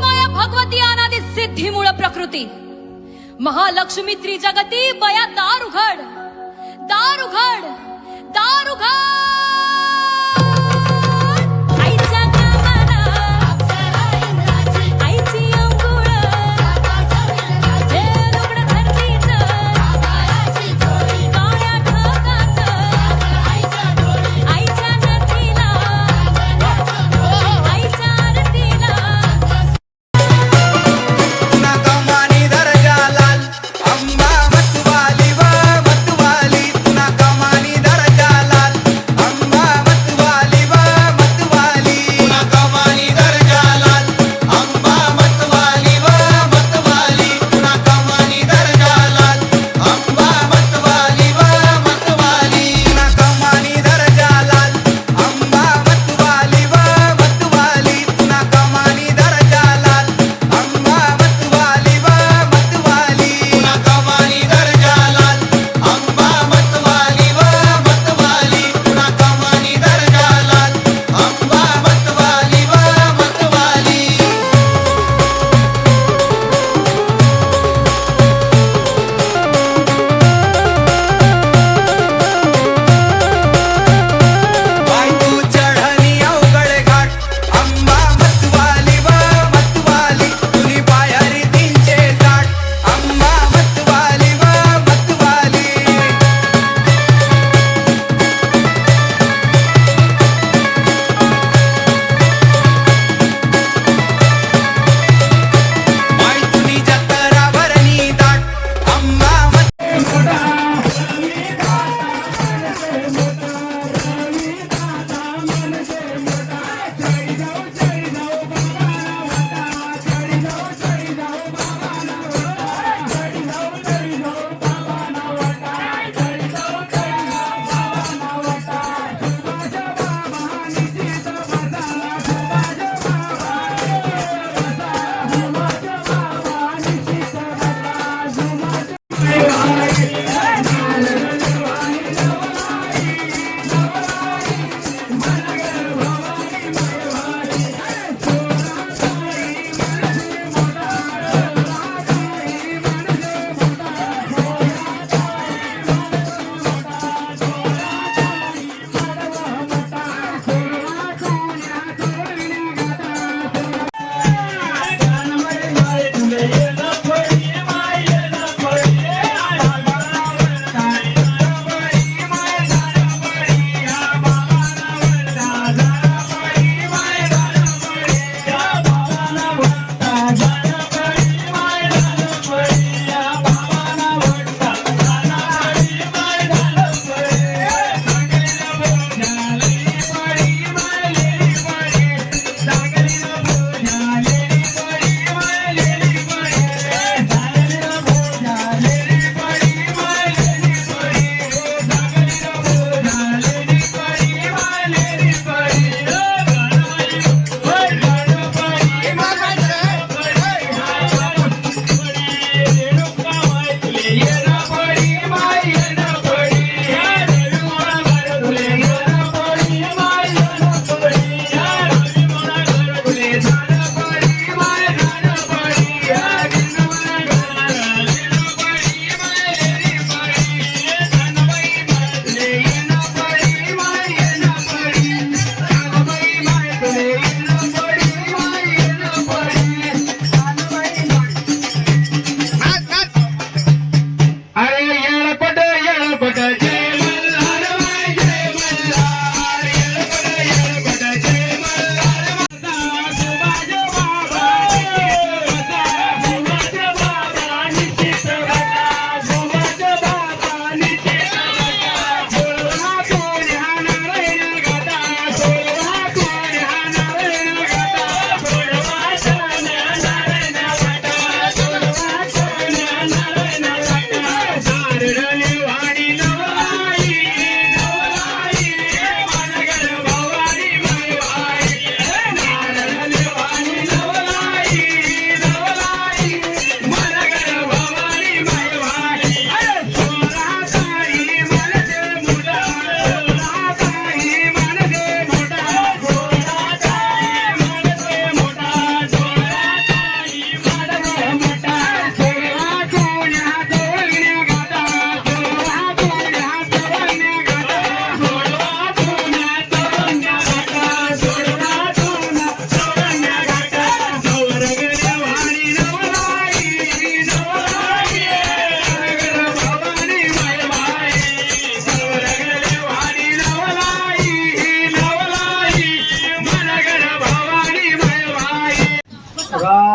माया भगवती अनादी सिद्धी मूळ प्रकृती. महालक्ष्मी त्रिजगती बया दार उघड दार उघड दार उघड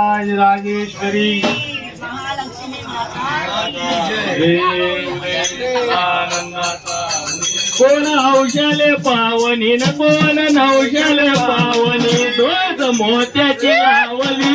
महाराज राजेश्वरी। कोण औषल पावनी न कोण नौशल पावनी? दोन मोत्याची आवली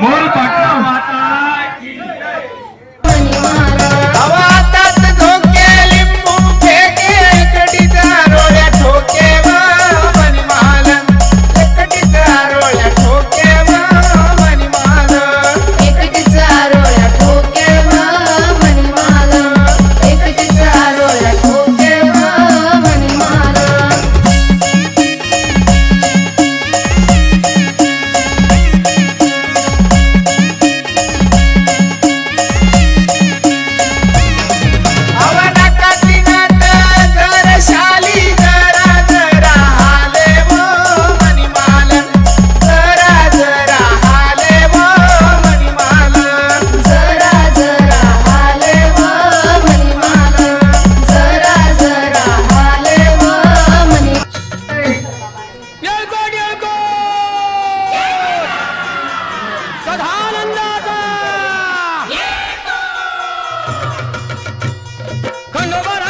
मोर पाटणा माता ধন্যবাদ